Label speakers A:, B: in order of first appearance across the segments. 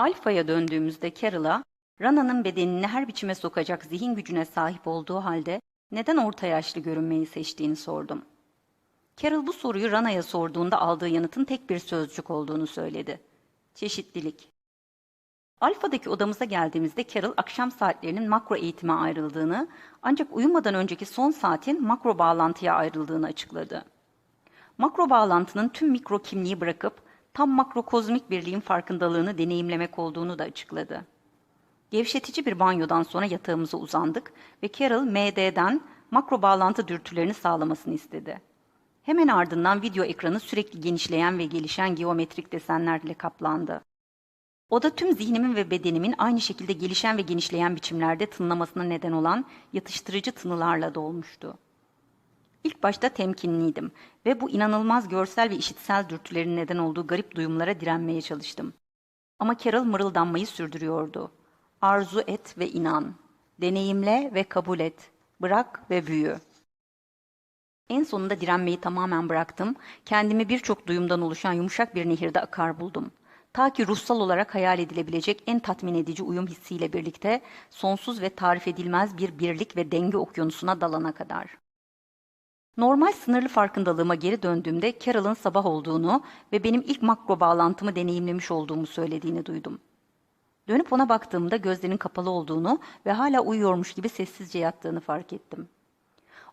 A: Alfa'ya döndüğümüzde Carol'a, Rana'nın bedenini her biçime sokacak zihin gücüne sahip olduğu halde neden orta yaşlı görünmeyi seçtiğini sordum. Carol bu soruyu Rana'ya sorduğunda aldığı yanıtın tek bir sözcük olduğunu söyledi. Çeşitlilik. Alfa'daki odamıza geldiğimizde Carol akşam saatlerinin makro eğitime ayrıldığını ancak uyumadan önceki son saatin makro bağlantıya ayrıldığını açıkladı. Makro bağlantının tüm mikro kimliği bırakıp tam makrokozmik birliğin farkındalığını deneyimlemek olduğunu da açıkladı. Gevşetici bir banyodan sonra yatağımıza uzandık ve Carol MD'den makro bağlantı dürtülerini sağlamasını istedi. Hemen ardından video ekranı sürekli genişleyen ve gelişen geometrik desenlerle kaplandı. Oda tüm zihnimin ve bedenimin aynı şekilde gelişen ve genişleyen biçimlerde tınlamasına neden olan yatıştırıcı tınılarla dolmuştu. İlk başta temkinliydim ve bu inanılmaz görsel ve işitsel dürtülerin neden olduğu garip duyumlara direnmeye çalıştım. Ama Carol mırıldanmayı sürdürüyordu. Arzu et ve inan. Deneyimle ve kabul et. Bırak ve büyü. En sonunda direnmeyi tamamen bıraktım. Kendimi birçok duyumdan oluşan yumuşak bir nehirde akar buldum. Ta ki ruhsal olarak hayal edilebilecek en tatmin edici uyum hissiyle birlikte sonsuz ve tarif edilmez bir birlik ve denge okyanusuna dalana kadar. Normal sınırlı farkındalığıma geri döndüğümde Carol'ın sabah olduğunu ve benim ilk makro bağlantımı deneyimlemiş olduğumu söylediğini duydum. Dönüp ona baktığımda gözlerinin kapalı olduğunu ve hala uyuyormuş gibi sessizce yattığını fark ettim.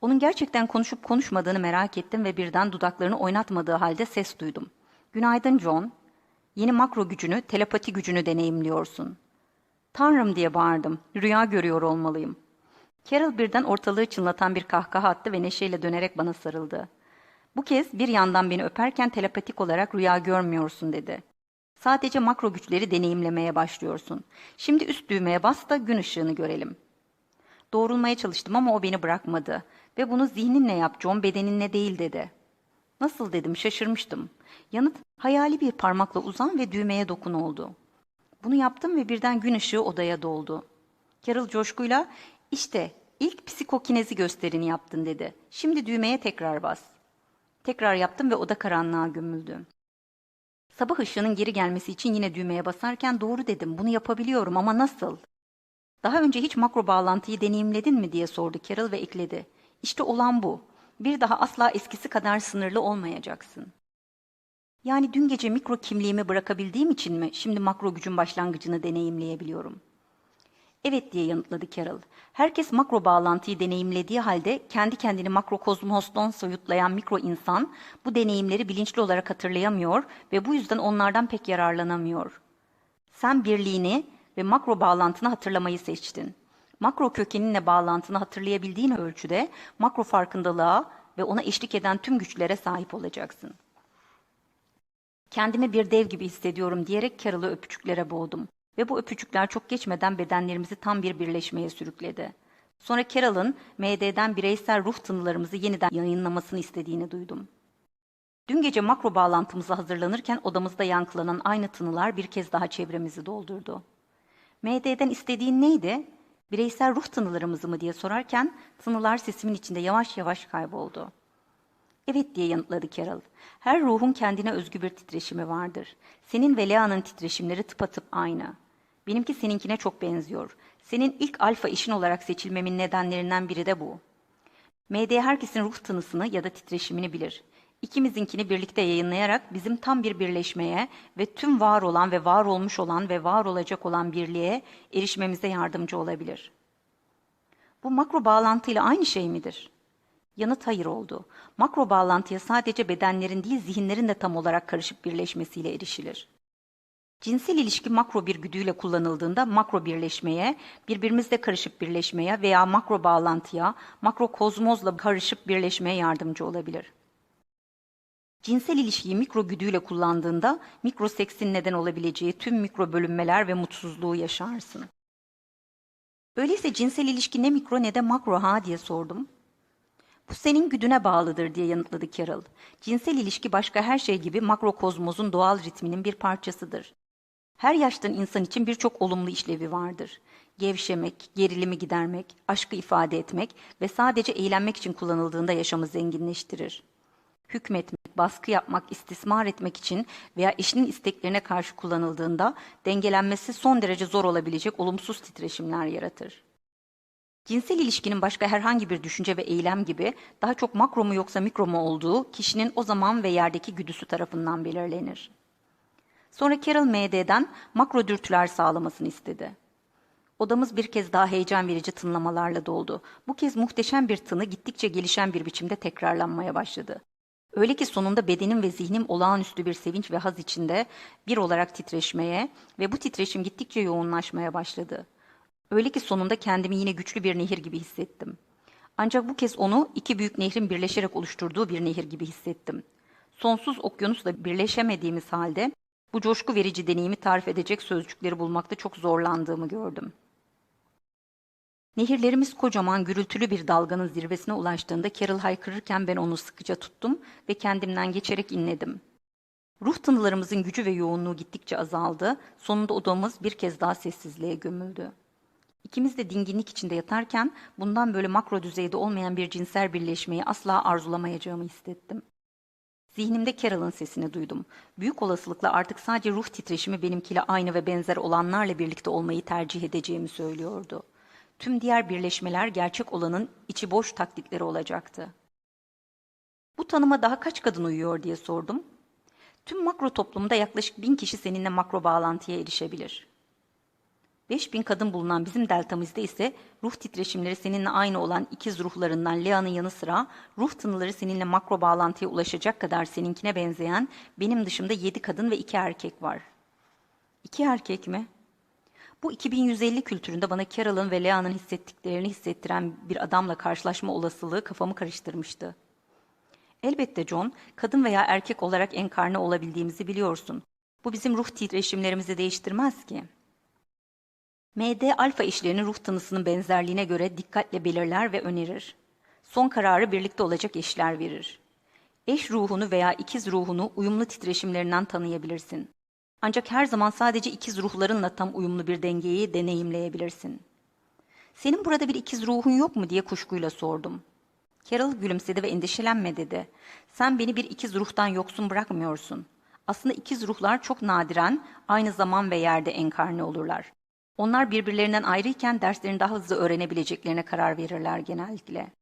A: Onun gerçekten konuşup konuşmadığını merak ettim ve birden dudaklarını oynatmadığı halde ses duydum. Günaydın John. Yeni makro gücünü, telepati gücünü deneyimliyorsun. Tanrım diye bağırdım. Rüya görüyor olmalıyım. Carol birden ortalığı çınlatan bir kahkaha attı ve neşeyle dönerek bana sarıldı. Bu kez bir yandan beni öperken telepatik olarak rüya görmüyorsun dedi. Sadece makro güçleri deneyimlemeye başlıyorsun. Şimdi üst düğmeye bas da gün ışığını görelim. Doğrulmaya çalıştım ama o beni bırakmadı. Ve bunu zihninle yap John bedeninle değil dedi. Nasıl dedim şaşırmıştım. Yanıt hayali bir parmakla uzan ve düğmeye dokun oldu. Bunu yaptım ve birden gün ışığı odaya doldu. Carol coşkuyla işte ilk psikokinezi gösterini yaptın dedi. Şimdi düğmeye tekrar bas. Tekrar yaptım ve oda karanlığa gömüldü. Sabah ışığının geri gelmesi için yine düğmeye basarken doğru dedim. Bunu yapabiliyorum ama nasıl? Daha önce hiç makro bağlantıyı deneyimledin mi diye sordu Carol ve ekledi. İşte olan bu. Bir daha asla eskisi kadar sınırlı olmayacaksın. Yani dün gece mikro kimliğimi bırakabildiğim için mi şimdi makro gücün başlangıcını deneyimleyebiliyorum? Evet diye yanıtladı Carol. Herkes makro bağlantıyı deneyimlediği halde kendi kendini makrokozmostan soyutlayan mikro insan bu deneyimleri bilinçli olarak hatırlayamıyor ve bu yüzden onlardan pek yararlanamıyor. Sen birliğini ve makro bağlantını hatırlamayı seçtin. Makro kökeninle bağlantını hatırlayabildiğin ölçüde makro farkındalığa ve ona eşlik eden tüm güçlere sahip olacaksın. Kendimi bir dev gibi hissediyorum diyerek Carol'ı öpücüklere boğdum. Ve bu öpücükler çok geçmeden bedenlerimizi tam bir birleşmeye sürükledi. Sonra Carol'ın MD'den bireysel ruh tınılarımızı yeniden yayınlamasını istediğini duydum. Dün gece makro bağlantımıza hazırlanırken odamızda yankılanan aynı tınılar bir kez daha çevremizi doldurdu. MD'den istediğin neydi? Bireysel ruh tınılarımızı mı diye sorarken tınılar sesimin içinde yavaş yavaş kayboldu. Evet diye yanıtladı Carol. Her ruhun kendine özgü bir titreşimi vardır. Senin ve Lea'nın titreşimleri tıpatıp aynı. Benimki seninkine çok benziyor. Senin ilk alfa işin olarak seçilmemin nedenlerinden biri de bu. MD herkesin ruh tınısını ya da titreşimini bilir. İkimizinkini birlikte yayınlayarak bizim tam bir birleşmeye ve tüm var olan ve var olmuş olan ve var olacak olan birliğe erişmemize yardımcı olabilir. Bu makro bağlantıyla aynı şey midir? Yanıt hayır oldu. Makro bağlantıya sadece bedenlerin değil zihinlerin de tam olarak karışıp birleşmesiyle erişilir. Cinsel ilişki makro bir güdüyle kullanıldığında makro birleşmeye, birbirimizle karışıp birleşmeye veya makro bağlantıya, makro kozmozla karışıp birleşmeye yardımcı olabilir. Cinsel ilişkiyi mikro güdüyle kullandığında mikro seksin neden olabileceği tüm mikro bölünmeler ve mutsuzluğu yaşarsın. Öyleyse cinsel ilişki ne mikro ne de makro ha diye sordum. Bu senin güdüne bağlıdır diye yanıtladı Carol. Cinsel ilişki başka her şey gibi makrokozmozun doğal ritminin bir parçasıdır. Her yaştan insan için birçok olumlu işlevi vardır. Gevşemek, gerilimi gidermek, aşkı ifade etmek ve sadece eğlenmek için kullanıldığında yaşamı zenginleştirir. Hükmetmek, baskı yapmak, istismar etmek için veya eşinin isteklerine karşı kullanıldığında dengelenmesi son derece zor olabilecek olumsuz titreşimler yaratır. Cinsel ilişkinin başka herhangi bir düşünce ve eylem gibi daha çok makro mu yoksa mikro mu olduğu kişinin o zaman ve yerdeki güdüsü tarafından belirlenir. Sonra Carol MD'den makro dürtüler sağlamasını istedi. Odamız bir kez daha heyecan verici tınlamalarla doldu. Bu kez muhteşem bir tını gittikçe gelişen bir biçimde tekrarlanmaya başladı. Öyle ki sonunda bedenim ve zihnim olağanüstü bir sevinç ve haz içinde bir olarak titreşmeye ve bu titreşim gittikçe yoğunlaşmaya başladı. Öyle ki sonunda kendimi yine güçlü bir nehir gibi hissettim. Ancak bu kez onu iki büyük nehrin birleşerek oluşturduğu bir nehir gibi hissettim. Sonsuz okyanusla birleşemediğimiz halde bu coşku verici deneyimi tarif edecek sözcükleri bulmakta çok zorlandığımı gördüm. Nehirlerimiz kocaman gürültülü bir dalganın zirvesine ulaştığında Carol haykırırken ben onu sıkıca tuttum ve kendimden geçerek inledim. Ruh tınılarımızın gücü ve yoğunluğu gittikçe azaldı, sonunda odamız bir kez daha sessizliğe gömüldü. İkimiz de dinginlik içinde yatarken bundan böyle makro düzeyde olmayan bir cinsel birleşmeyi asla arzulamayacağımı hissettim. Zihnimde Carol'ın sesini duydum. Büyük olasılıkla artık sadece ruh titreşimi benimkiyle aynı ve benzer olanlarla birlikte olmayı tercih edeceğimi söylüyordu. Tüm diğer birleşmeler gerçek olanın içi boş taklitleri olacaktı. Bu tanıma daha kaç kadın uyuyor diye sordum. Tüm makro toplumda yaklaşık bin kişi seninle makro bağlantıya erişebilir. 5000 kadın bulunan bizim deltamızda ise ruh titreşimleri seninle aynı olan ikiz ruhlarından Lea'nın yanı sıra ruh tınıları seninle makro bağlantıya ulaşacak kadar seninkine benzeyen benim dışımda 7 kadın ve 2 erkek var. 2 erkek mi? Bu 2150 kültüründe bana Carol'ın ve Lea'nın hissettiklerini hissettiren bir adamla karşılaşma olasılığı kafamı karıştırmıştı. Elbette John, kadın veya erkek olarak enkarne olabildiğimizi biliyorsun. Bu bizim ruh titreşimlerimizi değiştirmez ki.'' MD alfa işlerini ruh tanısının benzerliğine göre dikkatle belirler ve önerir. Son kararı birlikte olacak eşler verir. Eş ruhunu veya ikiz ruhunu uyumlu titreşimlerinden tanıyabilirsin. Ancak her zaman sadece ikiz ruhlarınla tam uyumlu bir dengeyi deneyimleyebilirsin. Senin burada bir ikiz ruhun yok mu diye kuşkuyla sordum. Carol gülümsedi ve endişelenme dedi. Sen beni bir ikiz ruhtan yoksun bırakmıyorsun. Aslında ikiz ruhlar çok nadiren aynı zaman ve yerde enkarne olurlar. Onlar birbirlerinden ayrıyken derslerini daha hızlı öğrenebileceklerine karar verirler genellikle.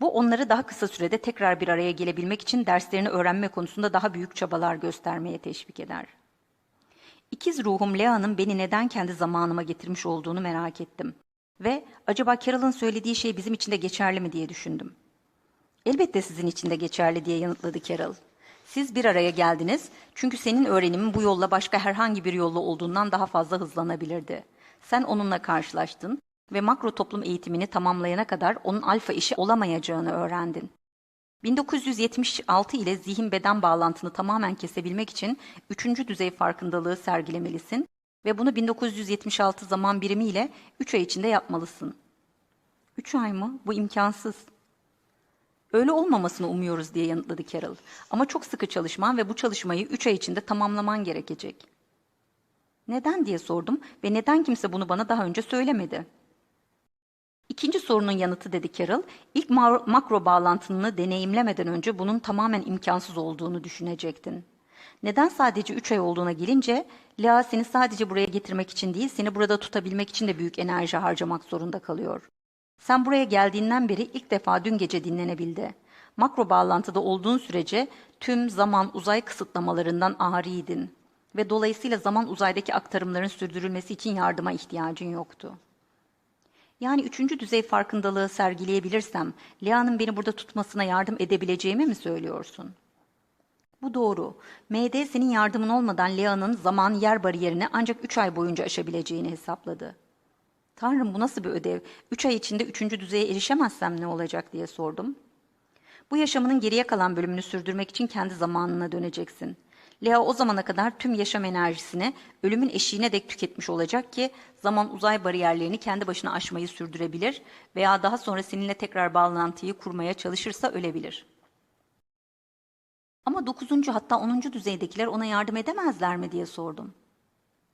A: Bu onları daha kısa sürede tekrar bir araya gelebilmek için derslerini öğrenme konusunda daha büyük çabalar göstermeye teşvik eder. İkiz ruhum Lea'nın beni neden kendi zamanıma getirmiş olduğunu merak ettim. Ve acaba Carol'ın söylediği şey bizim için de geçerli mi diye düşündüm. Elbette sizin için de geçerli diye yanıtladı Carol. Siz bir araya geldiniz çünkü senin öğrenimin bu yolla başka herhangi bir yolla olduğundan daha fazla hızlanabilirdi. Sen onunla karşılaştın ve makro toplum eğitimini tamamlayana kadar onun alfa işi olamayacağını öğrendin. 1976 ile zihin beden bağlantını tamamen kesebilmek için üçüncü düzey farkındalığı sergilemelisin ve bunu 1976 zaman birimi ile 3 ay içinde yapmalısın. 3 ay mı? Bu imkansız. Öyle olmamasını umuyoruz diye yanıtladı Carol. Ama çok sıkı çalışman ve bu çalışmayı 3 ay içinde tamamlaman gerekecek. Neden diye sordum ve neden kimse bunu bana daha önce söylemedi? İkinci sorunun yanıtı dedi Carol, ilk makro bağlantını deneyimlemeden önce bunun tamamen imkansız olduğunu düşünecektin. Neden sadece 3 ay olduğuna gelince, Lea seni sadece buraya getirmek için değil, seni burada tutabilmek için de büyük enerji harcamak zorunda kalıyor. Sen buraya geldiğinden beri ilk defa dün gece dinlenebildi. Makro bağlantıda olduğun sürece tüm zaman uzay kısıtlamalarından ariydin ve dolayısıyla zaman uzaydaki aktarımların sürdürülmesi için yardıma ihtiyacın yoktu. Yani üçüncü düzey farkındalığı sergileyebilirsem, Lea'nın beni burada tutmasına yardım edebileceğimi mi söylüyorsun? Bu doğru. MD senin yardımın olmadan Lea'nın zaman yer bariyerini ancak üç ay boyunca aşabileceğini hesapladı. Tanrım bu nasıl bir ödev? Üç ay içinde üçüncü düzeye erişemezsem ne olacak diye sordum. Bu yaşamının geriye kalan bölümünü sürdürmek için kendi zamanına döneceksin. Lea o zamana kadar tüm yaşam enerjisini ölümün eşiğine dek tüketmiş olacak ki zaman uzay bariyerlerini kendi başına aşmayı sürdürebilir veya daha sonra seninle tekrar bağlantıyı kurmaya çalışırsa ölebilir. Ama dokuzuncu hatta onuncu düzeydekiler ona yardım edemezler mi diye sordum.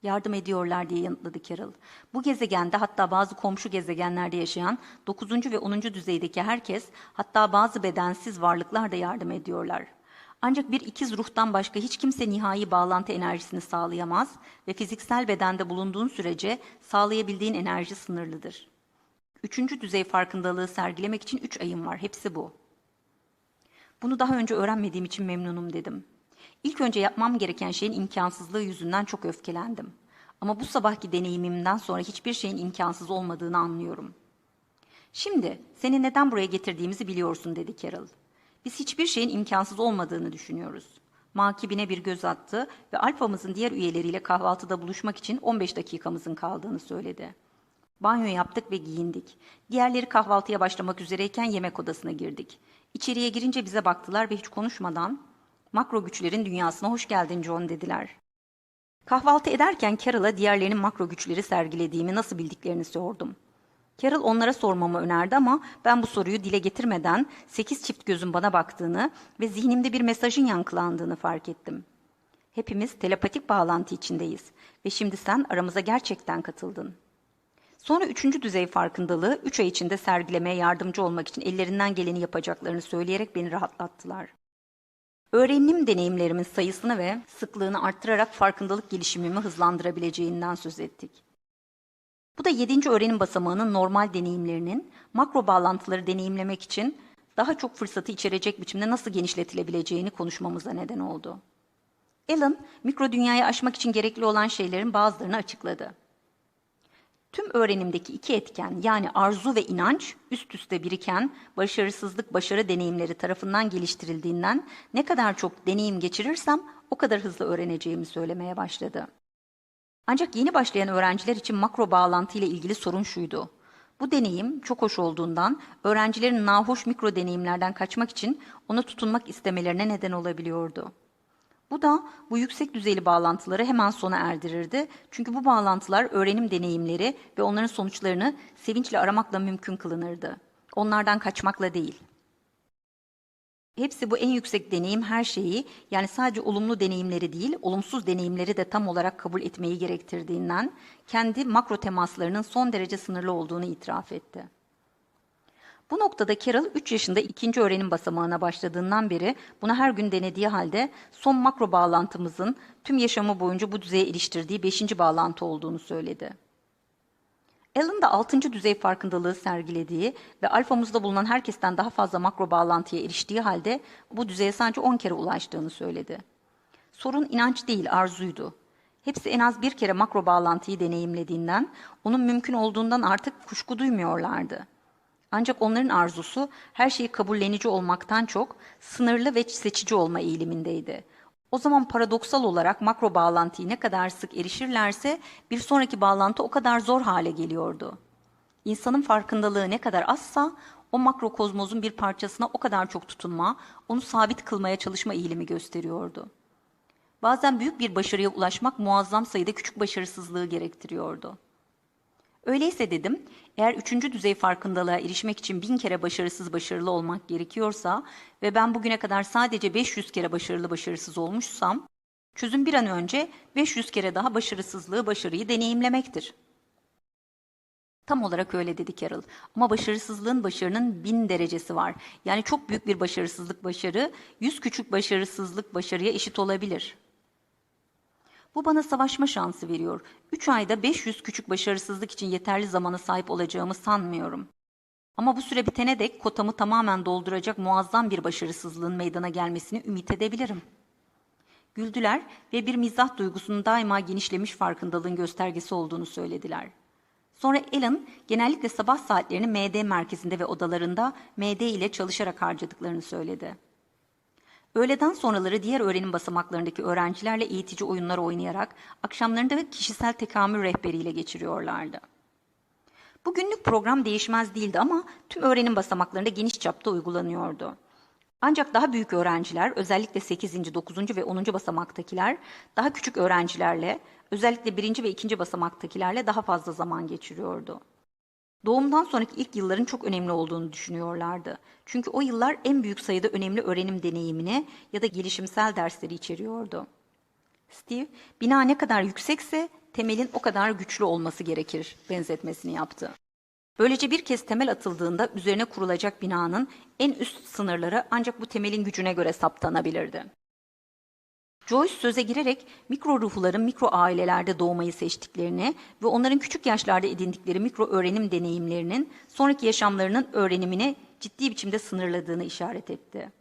A: Yardım ediyorlar diye yanıtladı Carol. Bu gezegende hatta bazı komşu gezegenlerde yaşayan 9. ve 10. düzeydeki herkes hatta bazı bedensiz varlıklar da yardım ediyorlar. Ancak bir ikiz ruhtan başka hiç kimse nihai bağlantı enerjisini sağlayamaz ve fiziksel bedende bulunduğun sürece sağlayabildiğin enerji sınırlıdır. Üçüncü düzey farkındalığı sergilemek için üç ayım var. Hepsi bu. Bunu daha önce öğrenmediğim için memnunum dedim. İlk önce yapmam gereken şeyin imkansızlığı yüzünden çok öfkelendim. Ama bu sabahki deneyimimden sonra hiçbir şeyin imkansız olmadığını anlıyorum. Şimdi seni neden buraya getirdiğimizi biliyorsun dedi Carol. Biz hiçbir şeyin imkansız olmadığını düşünüyoruz. Makibine bir göz attı ve alfamızın diğer üyeleriyle kahvaltıda buluşmak için 15 dakikamızın kaldığını söyledi. Banyo yaptık ve giyindik. Diğerleri kahvaltıya başlamak üzereyken yemek odasına girdik. İçeriye girince bize baktılar ve hiç konuşmadan makro güçlerin dünyasına hoş geldin John dediler. Kahvaltı ederken Carol'a diğerlerinin makro güçleri sergilediğimi nasıl bildiklerini sordum. Carol onlara sormamı önerdi ama ben bu soruyu dile getirmeden sekiz çift gözün bana baktığını ve zihnimde bir mesajın yankılandığını fark ettim. Hepimiz telepatik bağlantı içindeyiz ve şimdi sen aramıza gerçekten katıldın. Sonra üçüncü düzey farkındalığı üç ay içinde sergilemeye yardımcı olmak için ellerinden geleni yapacaklarını söyleyerek beni rahatlattılar. Öğrenim deneyimlerimin sayısını ve sıklığını arttırarak farkındalık gelişimimi hızlandırabileceğinden söz ettik. Bu da yedinci öğrenim basamağının normal deneyimlerinin makro bağlantıları deneyimlemek için daha çok fırsatı içerecek biçimde nasıl genişletilebileceğini konuşmamıza neden oldu. Alan, mikro dünyayı aşmak için gerekli olan şeylerin bazılarını açıkladı. Tüm öğrenimdeki iki etken yani arzu ve inanç üst üste biriken başarısızlık başarı deneyimleri tarafından geliştirildiğinden ne kadar çok deneyim geçirirsem o kadar hızlı öğreneceğimi söylemeye başladı. Ancak yeni başlayan öğrenciler için makro bağlantı ile ilgili sorun şuydu. Bu deneyim çok hoş olduğundan öğrencilerin nahoş mikro deneyimlerden kaçmak için ona tutunmak istemelerine neden olabiliyordu. Bu da bu yüksek düzeyli bağlantıları hemen sona erdirirdi. Çünkü bu bağlantılar öğrenim deneyimleri ve onların sonuçlarını sevinçle aramakla mümkün kılınırdı. Onlardan kaçmakla değil. Hepsi bu en yüksek deneyim her şeyi yani sadece olumlu deneyimleri değil, olumsuz deneyimleri de tam olarak kabul etmeyi gerektirdiğinden kendi makro temaslarının son derece sınırlı olduğunu itiraf etti. Bu noktada Carol 3 yaşında ikinci öğrenim basamağına başladığından beri bunu her gün denediği halde son makro bağlantımızın tüm yaşamı boyunca bu düzeye eriştirdiği 5. bağlantı olduğunu söyledi. Alan da 6. düzey farkındalığı sergilediği ve alfamızda bulunan herkesten daha fazla makro bağlantıya eriştiği halde bu düzeye sadece 10 kere ulaştığını söyledi. Sorun inanç değil, arzuydu. Hepsi en az bir kere makro bağlantıyı deneyimlediğinden, onun mümkün olduğundan artık kuşku duymuyorlardı. Ancak onların arzusu her şeyi kabullenici olmaktan çok sınırlı ve seçici olma eğilimindeydi. O zaman paradoksal olarak makro bağlantıyı ne kadar sık erişirlerse bir sonraki bağlantı o kadar zor hale geliyordu. İnsanın farkındalığı ne kadar azsa o makro kozmozun bir parçasına o kadar çok tutunma, onu sabit kılmaya çalışma eğilimi gösteriyordu. Bazen büyük bir başarıya ulaşmak muazzam sayıda küçük başarısızlığı gerektiriyordu. Öyleyse dedim, eğer üçüncü düzey farkındalığa erişmek için bin kere başarısız başarılı olmak gerekiyorsa ve ben bugüne kadar sadece 500 kere başarılı başarısız olmuşsam, çözüm bir an önce 500 kere daha başarısızlığı başarıyı deneyimlemektir. Tam olarak öyle dedi Carol. Ama başarısızlığın başarının bin derecesi var. Yani çok büyük bir başarısızlık başarı, yüz küçük başarısızlık başarıya eşit olabilir. Bu bana savaşma şansı veriyor. Üç ayda 500 küçük başarısızlık için yeterli zamana sahip olacağımı sanmıyorum. Ama bu süre bitene dek kotamı tamamen dolduracak muazzam bir başarısızlığın meydana gelmesini ümit edebilirim. Güldüler ve bir mizah duygusunun daima genişlemiş farkındalığın göstergesi olduğunu söylediler. Sonra Alan genellikle sabah saatlerini MD merkezinde ve odalarında MD ile çalışarak harcadıklarını söyledi. Öğleden sonraları diğer öğrenim basamaklarındaki öğrencilerle eğitici oyunlar oynayarak akşamlarında kişisel tekamül rehberiyle geçiriyorlardı. Bu günlük program değişmez değildi ama tüm öğrenim basamaklarında geniş çapta uygulanıyordu. Ancak daha büyük öğrenciler, özellikle 8. 9. ve 10. basamaktakiler daha küçük öğrencilerle, özellikle 1. ve 2. basamaktakilerle daha fazla zaman geçiriyordu. Doğumdan sonraki ilk yılların çok önemli olduğunu düşünüyorlardı. Çünkü o yıllar en büyük sayıda önemli öğrenim deneyimini ya da gelişimsel dersleri içeriyordu. Steve, bina ne kadar yüksekse temelin o kadar güçlü olması gerekir benzetmesini yaptı. Böylece bir kez temel atıldığında üzerine kurulacak binanın en üst sınırları ancak bu temelin gücüne göre saptanabilirdi. Joyce söze girerek mikro ruhların mikro ailelerde doğmayı seçtiklerini ve onların küçük yaşlarda edindikleri mikro öğrenim deneyimlerinin sonraki yaşamlarının öğrenimini ciddi biçimde sınırladığını işaret etti.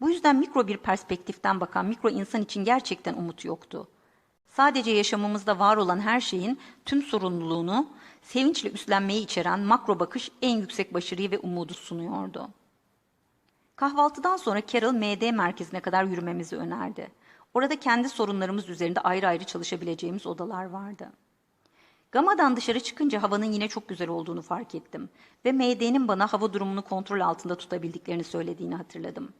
A: Bu yüzden mikro bir perspektiften bakan mikro insan için gerçekten umut yoktu. Sadece yaşamımızda var olan her şeyin tüm sorumluluğunu sevinçle üstlenmeyi içeren makro bakış en yüksek başarıyı ve umudu sunuyordu. Kahvaltıdan sonra Carol MD merkezine kadar yürümemizi önerdi. Orada kendi sorunlarımız üzerinde ayrı ayrı çalışabileceğimiz odalar vardı. Gama'dan dışarı çıkınca havanın yine çok güzel olduğunu fark ettim ve MD'nin bana hava durumunu kontrol altında tutabildiklerini söylediğini hatırladım.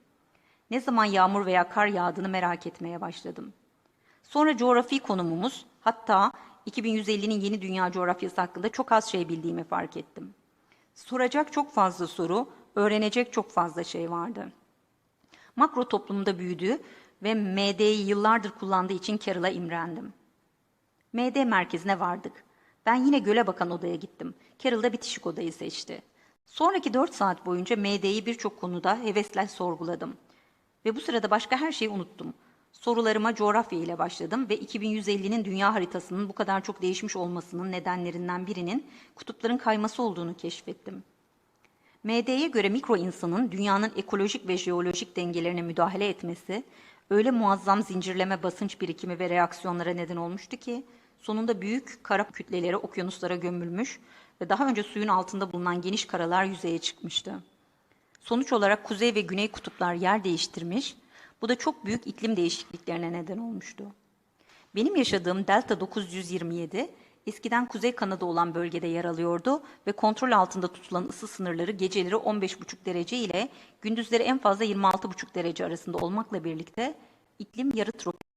A: Ne zaman yağmur veya kar yağdığını merak etmeye başladım. Sonra coğrafi konumumuz, hatta 2150'nin yeni dünya coğrafyası hakkında çok az şey bildiğimi fark ettim. Soracak çok fazla soru, öğrenecek çok fazla şey vardı. Makro toplumda büyüdüğü ve MD'yi yıllardır kullandığı için Carol'a imrendim. MD merkezine vardık. Ben yine göle bakan odaya gittim. Carol da bitişik odayı seçti. Sonraki dört saat boyunca MD'yi birçok konuda hevesle sorguladım. Ve bu sırada başka her şeyi unuttum. Sorularıma coğrafya ile başladım ve 2150'nin dünya haritasının bu kadar çok değişmiş olmasının nedenlerinden birinin kutupların kayması olduğunu keşfettim. MD'ye göre mikro insanın dünyanın ekolojik ve jeolojik dengelerine müdahale etmesi öyle muazzam zincirleme basınç birikimi ve reaksiyonlara neden olmuştu ki sonunda büyük kara kütleleri okyanuslara gömülmüş ve daha önce suyun altında bulunan geniş karalar yüzeye çıkmıştı. Sonuç olarak kuzey ve güney kutuplar yer değiştirmiş, bu da çok büyük iklim değişikliklerine neden olmuştu. Benim yaşadığım Delta 927 eskiden kuzey kanadı olan bölgede yer alıyordu ve kontrol altında tutulan ısı sınırları geceleri 15,5 derece ile gündüzleri en fazla 26,5 derece arasında olmakla birlikte iklim yarı tropik